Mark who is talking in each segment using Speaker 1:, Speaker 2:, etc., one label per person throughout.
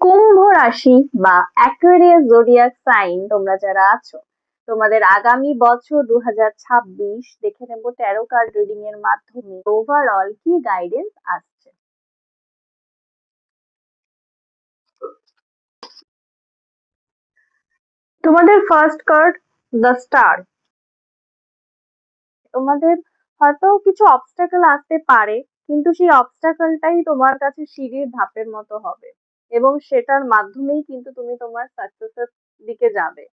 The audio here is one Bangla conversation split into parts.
Speaker 1: কুম্ভ রাশি বা অ্যাকুয়ারিয়াস জোডিয়াক সাইন তোমরা যারা আছো, তোমাদের আগামী বছর দু হাজার ছাব্বিশ দেখে নেব ট্যারো কার্ড রিডিং এর মাধ্যমে ওভারঅল কি গাইডেন্স আসছে। তোমাদের ফার্স্ট কার্ড দ্য স্টার তোমাদের হয়তো কিছু অবস্টাকেল আসতে পারে, কিন্তু সেই অবস্টাকেলটাই তোমার কাছে সিঁড়ির ধাপের মতো হবে। এবং সেটার মাধ্যমেই কিন্তু তুমি তোমার সাকসেসের দিকে যাবে।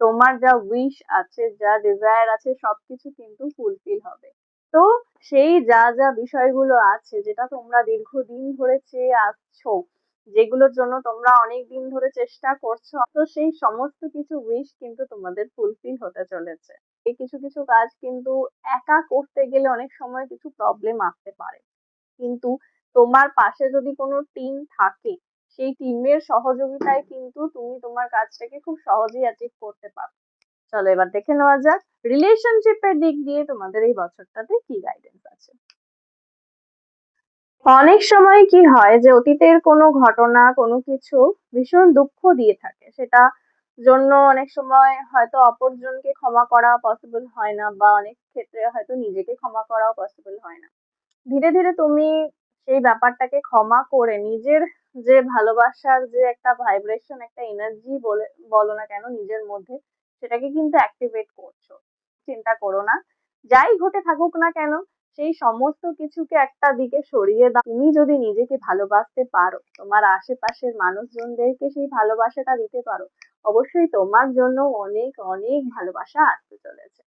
Speaker 1: তোমার যা উইশ আছে, যা ডিজায়ার আছে, সবকিছু কিন্তু ফুলফিল হবে। তো সেই যা যা বিষয়গুলো আছে, যেটা তোমরা দীর্ঘদিন ধরে চেয়ে আসছো, যেগুলোর জন্য তোমরা অনেক দিন ধরে চেষ্টা করছ, তো সেই সমস্ত কিছু উইশ কিন্তু তোমাদের ফুলফিল হতে চলেছে। এই কিছু কিছু কাজ কিন্তু একা করতে গেলে অনেক সময় কিছু প্রবলেম আসতে পারে। কিন্তু তোমার পাশে যদি কোনো টিম থাকে সেই টিমের সহযোগিতায় কিন্তু তুমি তোমার কাজটাকে খুব সহজেই অ্যাচিভ করতে পারো। চলো এবার দেখে নেওয়া যাক রিলেশনশিপের দিক দিয়ে তোমাদের এই বছরটাতে কি গাইডেন্স আছে? অনেক সময় কি হয় যে অতীতের কোনো ঘটনা, কোনো কিছু ভীষণ দুঃখ দিয়ে থাকে। সেটা জন্য অনেক সময় হয়তো অপরজনকে ক্ষমা করা পসিবল হয় না বা অনেক ক্ষেত্রে হয়তো নিজেকে ক্ষমা করাও পসিবল হয় না। ধীরে ধীরে তুমি সেই ব্যাপারটাকে ক্ষমা করে নিজের যে ভালোবাসার যে একটা ভাইব্রেশন একটা এনার্জি বলে, বলো না কেন নিজের মধ্যে, সেটাকে কিন্তু অ্যাক্টিভেট করছ। চিন্তা করো না। যাই ঘটে থাকুক না কেন, সেই সমস্ত কিছুকে একটা দিকে সরিয়ে দাও। তুমি যদি নিজেকে ভালোবাসতে পারো, তোমার আশেপাশের মানুষজনদেরকে সেই ভালোবাসাটা দিতে পারো, অবশ্যই তোমার জন্য অনেক অনেক ভালোবাসা আসতে চলেছে।